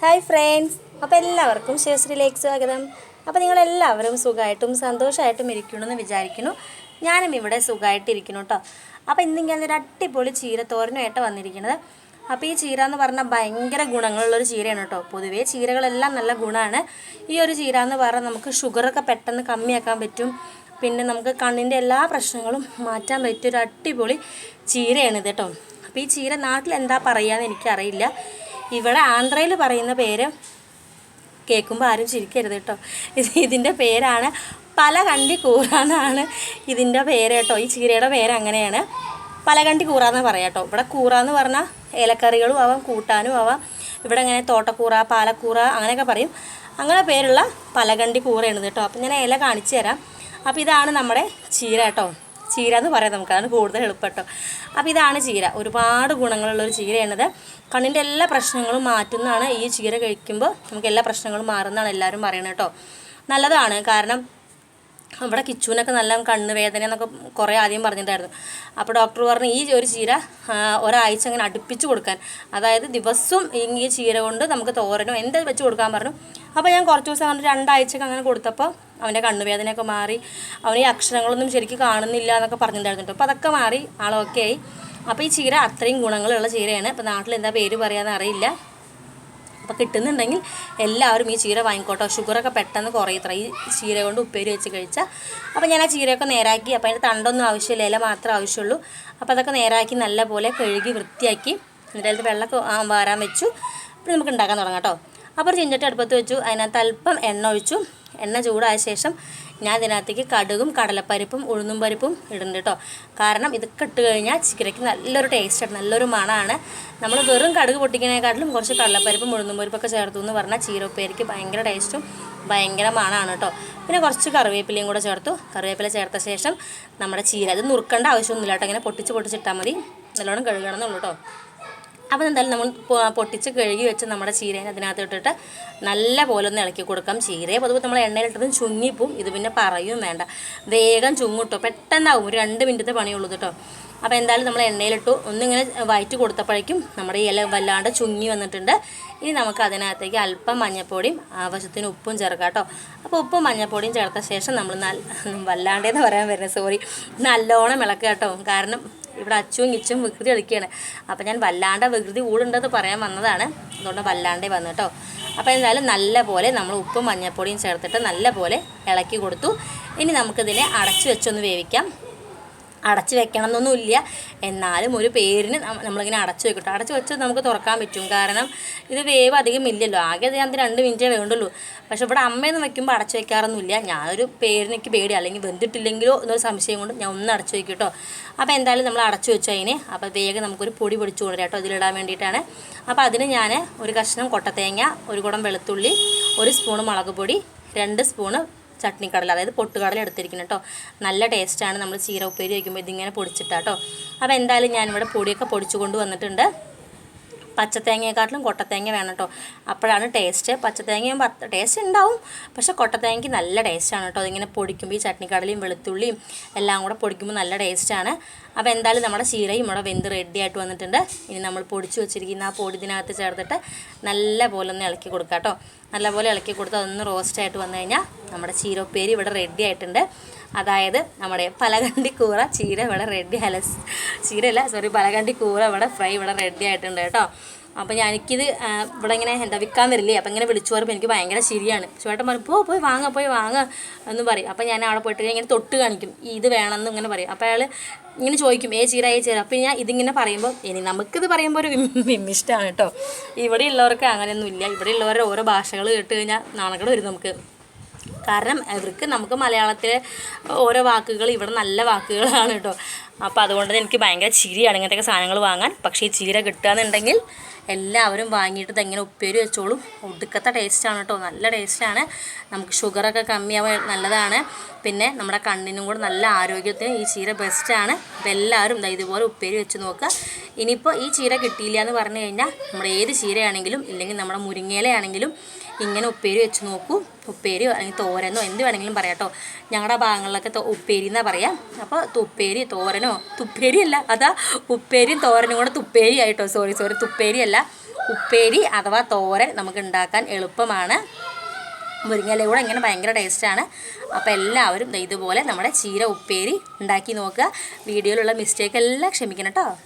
Hi friends. അപ്പോൾ എല്ലാവർക്കും ശിവശ്രീലേക്ക് സ്വാഗതം. അപ്പോൾ നിങ്ങളെല്ലാവരും സുഖമായിട്ടും സന്തോഷമായിട്ടും ഇരിക്കണമെന്ന് വിചാരിക്കുന്നു. ഞാനും ഇവിടെ സുഖമായിട്ടിരിക്കുന്നു കേട്ടോ അപ്പോൾ ഇന്ന് ഒരു അടിപൊളി ചീര തോരനുമായിട്ട് വന്നിരിക്കുന്നത്. അപ്പോൾ ഈ ചീര എന്ന് പറഞ്ഞാൽ ഭയങ്കര ഗുണങ്ങളുള്ളൊരു ചീരയാണ് കേട്ടോ പൊതുവേ ചീരകളെല്ലാം നല്ല ഗുണമാണ് ഈ ഒരു ചീര എന്ന് പറഞ്ഞാൽ നമുക്ക് ഷുഗറൊക്കെ പെട്ടെന്ന് കമ്മിയാക്കാൻ പറ്റും. പിന്നെ നമുക്ക് കണ്ണിന്റെ എല്ലാ പ്രശ്നങ്ങളും മാറ്റാൻ പറ്റിയ ഒരു അടിപൊളി ചീരയാണിത് കേട്ടോ അപ്പോൾ ഈ ചീര നാട്ടിൽ എന്താ പറയുകയെന്ന് എനിക്കറിയില്ല. ഇവിടെ ആന്ധ്രയിൽ പറയുന്ന പേര് കേൾക്കുമ്പോൾ ആരും ചിരിക്കരുത് കേട്ടോ. ഇത് ഇതിന്റെ പേരാണ് പലകണ്ടി കൂറ എന്നാണ് ഇതിന്റെ പേര് കേട്ടോ. ഈ ചീരയുടെ പേര് അങ്ങനെയാണ്. പലകണ്ടി കൂറ എന്ന് പറയാം കേട്ടോ. ഇവിടെ കൂറ എന്ന് പറഞ്ഞാൽ ഇലക്കറികളും ആവാം കൂട്ടാനും ആവാം. ഇവിടെ ഇങ്ങനെ തോട്ടക്കൂറ പാലക്കൂറ അങ്ങനെയൊക്കെ പറയും. അങ്ങനെ പേരുള്ള പലകണ്ടി കൂറയാണ് കേട്ടോ. അപ്പം ഞാൻ ഇല കാണിച്ചു തരാം. അപ്പോൾ ഇതാണ് നമ്മുടെ ചീര കേട്ടോ. ചീര എന്ന് പറയാം നമുക്ക്. അതാണ് കൂടുതൽ എളുപ്പട്ടോ. അപ്പോൾ ഇതാണ് ചീര. ഒരുപാട് ഗുണങ്ങളുള്ളൊരു ചീരയാണിത്. കണ്ണിന്റെ എല്ലാ പ്രശ്നങ്ങളും മാറ്റുന്നതാണ് ഈ ചീര കഴിക്കുമ്പോൾ നമുക്ക് എല്ലാ പ്രശ്നങ്ങളും മാറുന്നതാണ് എല്ലാവരും പറയുന്നത് കേട്ടോ. നല്ലതാണ്. കാരണം നമ്മുടെ കിച്ചുവിനൊക്കെ നല്ല കണ്ണ് വേദന എന്നൊക്കെ കുറേ ആദ്യം പറഞ്ഞിട്ടുണ്ടായിരുന്നു. അപ്പോൾ ഡോക്ടർ പറഞ്ഞു ഈ ഒരു ചീര ഒരാഴ്ച അങ്ങനെ അടുപ്പിച്ച് കൊടുക്കാൻ. അതായത് ദിവസവും ഈ ചീര കൊണ്ട് നമുക്ക് തോരനോ എന്താ വെച്ച് കൊടുക്കാൻ പറഞ്ഞു. അപ്പോൾ ഞാൻ കുറച്ച് ദിവസം അങ്ങനെ രണ്ടാഴ്ചക്ക് അങ്ങനെ കൊടുത്തപ്പോൾ അവന്റെ കണ്ണുവേദനയൊക്കെ മാറി അവൻ ഈ അക്ഷരങ്ങളൊന്നും ശരിക്കും കാണുന്നില്ല എന്നൊക്കെ പറഞ്ഞിട്ടുണ്ടായിരുന്നു അപ്പോൾ അതൊക്കെ മാറി ആളൊക്കെ ആയി. അപ്പോൾ ഈ ചീര അത്രയും ഗുണങ്ങളുള്ള ചീരയാണ്. അപ്പോൾ നാട്ടിൽ എന്താ പേര് പറയാമെന്ന് അറിയില്ല. അപ്പോൾ കിട്ടുന്നുണ്ടെങ്കിൽ എല്ലാവരും ഈ ചീര വാങ്ങിക്കോട്ടോ. ഷുഗറൊക്കെ പെട്ടെന്ന് കുറയത്ര ഈ ചീര കൊണ്ട് ഉപ്പേരി വെച്ച് കഴിച്ചാൽ അപ്പോൾ ഞാൻ ആ ചീരയൊക്കെ നേരാക്കി. അപ്പോൾ അതിന്റെ തണ്ടൊന്നും ആവശ്യമില്ല. ഇല മാത്രമേ ആവശ്യമുള്ളൂ. അപ്പോൾ അതൊക്കെ നേരാക്കി നല്ലപോലെ കഴുകി വൃത്തിയാക്കി. എന്നിട്ട് അതിൽ വെള്ളമൊക്കെ വാരാൻ വെച്ചു. അപ്പോൾ നമുക്ക് ഉണ്ടാക്കാൻ തുടങ്ങാം കേട്ടോ. അപ്പോൾ ഒരു ചിഞ്ചട്ടി അടുപ്പത്ത് വെച്ചു. അതിനകത്ത് അല്പം എണ്ണ ഒഴിച്ചു. എണ്ണ ചൂടായ ശേഷം ഞാൻ ഇതിനകത്തേക്ക് കടുകും കടലപ്പരിപ്പും ഉഴുന്നും പരിപ്പും ഇടുന്നുണ്ട് കേട്ടോ കാരണം ഇതൊക്കെ ഇട്ട് കഴിഞ്ഞാൽ ചിക്കനയ്ക്ക് നല്ലൊരു ടേസ്റ്റാണ് നല്ലൊരു മണമാണ് നമ്മൾ വെറും കടുക് പൊട്ടിക്കുന്നതിനെക്കാട്ടിലും കുറച്ച് കടലപ്പരിപ്പും ഉഴുന്നും പരിപ്പൊക്കെ ചേർത്തു എന്ന് പറഞ്ഞാൽ ചീരപ്പേരിക്ക് ഭയങ്കര ടേസ്റ്റും ഭയങ്കര മണമാണ് കേട്ടോ പിന്നെ കുറച്ച് കറിവേപ്പിലയും കൂടെ ചേർത്തു. കറിവേപ്പില ചേർത്ത ശേഷം നമ്മുടെ ചീര അത് നുറുക്കേണ്ട ആവശ്യമൊന്നുമില്ല കേട്ടോ ഇങ്ങനെ പൊട്ടിച്ച് പൊട്ടിച്ചിട്ടാൽ മതി. നല്ലോണം കഴുകണം എന്നുള്ളൂ കേട്ടോ അപ്പോൾ എന്തായാലും നമ്മൾ പൊട്ടിച്ച് കഴുകി വെച്ച് നമ്മുടെ ചീരേനെ അതിനകത്ത് ഇട്ടിട്ട് നല്ല പോലെ ഒന്ന് ഇളക്കി കൊടുക്കാം ചീരയെ. പൊതുവെ നമ്മൾ എണ്ണയിലിട്ടതും ചുങ്ങിപ്പോവും. ഇത് പിന്നെ പറയും വേണ്ട. വേഗം ചുങ്ങിട്ടോ. പെട്ടെന്നാവും. ഒരു രണ്ട് മിനിറ്റത്തെ പണിയുള്ളൂ കേട്ടോ അപ്പോൾ എന്തായാലും നമ്മൾ എണ്ണയിലിട്ടു. ഒന്നിങ്ങനെ വയറ്റ് കൊടുത്തപ്പോഴേക്കും നമ്മുടെ ഇല വല്ലാണ്ട് ചുങ്ങി വന്നിട്ടുണ്ട്. ഇനി നമുക്ക് അതിനകത്തേക്ക് അല്പം മഞ്ഞപ്പൊടിയും ആവശ്യത്തിന് ഉപ്പും ചേർക്കാം കേട്ടോ അപ്പോൾ ഉപ്പും മഞ്ഞപ്പൊടിയും ചേർത്ത ശേഷം നമ്മൾ നല്ല വല്ലാണ്ടേന്ന് പറയാൻ വരുന്നത് സോറി നല്ലോണം ഇളക്കുക കേട്ടോ കാരണം ഇവിടെ അച്ചും കിച്ചും വികൃതി കളിക്കുകയാണ് അപ്പോൾ ഞാൻ വല്ലാണ്ട വികൃതി കൂടുണ്ടെന്ന് പറയാൻ വന്നതാണ്. അതുകൊണ്ട് വല്ലാണ്ടേ വന്നു കേട്ടോ. അപ്പോൾ എന്തായാലും നല്ല പോലെ നമ്മൾ ഉപ്പും മഞ്ഞൾപ്പൊടിയും ചേർത്തിട്ട് നല്ല പോലെ ഇളക്കി കൊടുത്തു. ഇനി നമുക്കിതിനെ അടച്ചു വെച്ചൊന്ന് വേവിക്കാം. അടച്ചു വെക്കണം എന്നൊന്നുമില്ല എന്നാലും ഒരു പേരിന് നമ്മ- നമ്മളിങ്ങനെ അടച്ചു വെക്കട്ടോ. അടച്ചു വെച്ചാൽ നമുക്ക് തുറക്കാൻ പറ്റും. കാരണം ഇത് വേവ് അധികം ഇല്ലല്ലോ. ആകെ ഇത് അതിന് രണ്ട് മിനിറ്റേ വേണ്ടുള്ളൂ. പക്ഷെ ഇവിടെ അമ്മയൊന്നും വെക്കുമ്പോൾ അടച്ചു വെക്കാറൊന്നുമില്ല. ഞാനൊരു പേരിനെനിക്ക് പേടി. അല്ലെങ്കിൽ വെന്തിട്ടില്ലെങ്കിലോ എന്നൊരു സംശയം കൊണ്ട് ഞാൻ ഒന്ന് അടച്ചു വെക്കും കേട്ടോ. അപ്പോൾ എന്തായാലും നമ്മൾ അടച്ചു വെച്ചു അതിന്. അപ്പോൾ വേഗം നമുക്കൊരു പൊടി പൊടിച്ചു കൊടുക്കാം കേട്ടോ. ഇതിലിടാൻ വേണ്ടിയിട്ടാണ്. അപ്പോൾ അതിന് ഞാൻ ഒരു കഷ്ണം കൊട്ടത്തേങ്ങ ഒരു കുടം വെളുത്തുള്ളി ഒരു സ്പൂണ് മുളക് പൊടി രണ്ട് സ്പൂണ് ചട്നിക്കടല അതായത് പൊട്ടുകടല എടുത്തിരിക്കുന്നത് കേട്ടോ. നല്ല ടേസ്റ്റാണ് നമ്മൾ ചീര ഉപ്പേരി വയ്ക്കുമ്പോൾ ഇതിങ്ങനെ പൊടിച്ചിട്ടാ പൊടിച്ചിട്ടാട്ടോ അപ്പോൾ എന്തായാലും ഞാനിവിടെ പൊടിയൊക്കെ പൊടിച്ചു കൊണ്ട് വന്നിട്ടുണ്ട്. പച്ചത്തേങ്ങയെക്കാട്ടിലും കൊട്ടത്തേങ്ങ വേണം കേട്ടോ. അപ്പോഴാണ് ടേസ്റ്റ് പച്ചത്തേങ്ങയും ടേസ്റ്റ് ഉണ്ടാവും. പക്ഷെ കൊട്ടത്തേങ്ങയ്ക്ക് നല്ല ടേസ്റ്റാണ് കേട്ടോ. അതിങ്ങനെ പൊടിക്കുമ്പോൾ ഈ ചട്നിക്കടലയും വെളുത്തുള്ളിയും എല്ലാം കൂടെ പൊടിക്കുമ്പോൾ നല്ല ടേസ്റ്റാണ് അപ്പോൾ എന്തായാലും നമ്മുടെ ചീരയും ഇവിടെ വെന്ത് റെഡി ആയിട്ട് വന്നിട്ടുണ്ട്. ഇനി നമ്മൾ പൊടിച്ചു വെച്ചിരിക്കുന്ന ആ പൊടി ഇതിനകത്ത് ചേർത്തിട്ട് നല്ല പോലെ ഒന്ന് ഇളക്കി കൊടുക്കാം കേട്ടോ. നല്ലപോലെ ഇളക്കി കൊടുത്ത് അതൊന്ന് റോസ്റ്റ് ആയിട്ട് വന്നു കഴിഞ്ഞാൽ നമ്മുടെ ചീര ഉപ്പേരി ഇവിടെ റെഡി ആയിട്ടുണ്ട്. അതായത് നമ്മുടെ പലകണ്ടി കൂറ ചീര ഇവിടെ റെഡി അല്ല. ചീരയല്ല സോറി പലകണ്ടി കൂറ ഇവിടെ ഫ്രൈ ഇവിടെ റെഡി ആയിട്ടുണ്ട് കേട്ടോ. അപ്പോൾ ഞാൻ എനിക്കിത് ഇവിടെ ഇങ്ങനെ എന്താ വിൽക്കാൻ വരില്ലേ? അപ്പോൾ ഇങ്ങനെ വിളിച്ചു പറയുമ്പോൾ എനിക്ക് ഭയങ്കര ശരിയാണ്. ചേട്ടൻ പറയും പോ പോയി വാങ്ങ പോയി വാങ്ങ എന്ന് പറയും. അപ്പോൾ ഞാൻ അവിടെ പോയിട്ട് ഇങ്ങനെ തൊട്ട് കാണിക്കും ഇത് വേണമെന്ന് ഇങ്ങനെ പറയും. അപ്പോൾ അയാൾ ഇങ്ങനെ ചോദിക്കും ഏ ചീര ഏ ചീര? അപ്പോൾ ഞാൻ ഇതിങ്ങനെ പറയുമ്പോൾ ഇനി നമുക്കിത് പറയുമ്പോൾ ഒരു വിമ്മിഷ്ടമാണ് കേട്ടോ. ഇവിടെ ഉള്ളവർക്ക് അങ്ങനെയൊന്നും ഇല്ല ഇവിടെ ഉള്ളവരുടെ ഓരോ ഭാഷകൾ കേട്ട് കഴിഞ്ഞാൽ നാണക്കേട് വരും നമുക്ക്. കാരണം ഇവർക്ക് നമുക്ക് മലയാളത്തിലെ ഓരോ വാക്കുകൾ ഇവിടെ നല്ല വാക്കുകളാണ് കേട്ടോ. അപ്പോൾ അതുകൊണ്ട് തന്നെ എനിക്ക് ഭയങ്കര ചിരിയാണ് ഇങ്ങനത്തെ സാധനങ്ങൾ വാങ്ങാൻ. പക്ഷേ ഈ ചീര കിട്ടുകയെന്നുണ്ടെങ്കിൽ എല്ലാവരും വാങ്ങിയിട്ട് ഇതെങ്ങനെ ഉപ്പേരി വെച്ചോളും. ഒടുക്കത്തെ ടേസ്റ്റാണ് കേട്ടോ. നല്ല ടേസ്റ്റാണ് നമുക്ക് ഷുഗറൊക്കെ കമ്മിയാവാൻ നല്ലതാണ്. പിന്നെ നമ്മുടെ കണ്ണിനും കൂടെ നല്ല ആരോഗ്യത്തിന് ഈ ചീര ബെസ്റ്റാണ് അപ്പോൾ എല്ലാവരും ഇതുപോലെ ഉപ്പേരി വെച്ച് നോക്കുക. ഇനിയിപ്പോൾ ഈ ചീര കിട്ടിയില്ല എന്ന് പറഞ്ഞു കഴിഞ്ഞാൽ നമ്മുടെ ഏത് ചീരയാണെങ്കിലും ഇല്ലെങ്കിൽ നമ്മുടെ മുരിങ്ങയിലയാണെങ്കിലും ഇങ്ങനെ ഉപ്പേരി വെച്ച് നോക്കൂ. ഉപ്പേരിയോ അല്ലെങ്കിൽ തോരനോ എന്ത് വേണമെങ്കിലും പറയാം കേട്ടോ. ഞങ്ങളുടെ ഭാഗങ്ങളിലൊക്കെ ഉപ്പേരി എന്നാ പറയാം. അപ്പോൾ തുപ്പേരി തോരനോ? തുപ്പേരി അല്ല. അതാ ഉപ്പേരിയും തോരനും കൂടെ തുപ്പേരി ആയിട്ടോ സോറി സോറി തുപ്പേരി അല്ല. ഉപ്പേരി അഥവാ തോരൻ നമുക്ക് ഉണ്ടാക്കാൻ എളുപ്പമാണ്. മുരിങ്ങയില കൂടെ ഇങ്ങനെ ഭയങ്കര ടേസ്റ്റാണ് അപ്പോൾ എല്ലാവരും ഇതുപോലെ നമ്മുടെ ചീര ഉപ്പേരി ഉണ്ടാക്കി നോക്കുക. വീഡിയോയിലുള്ള മിസ്റ്റേക്ക് എല്ലാം ക്ഷമിക്കണം കേട്ടോ.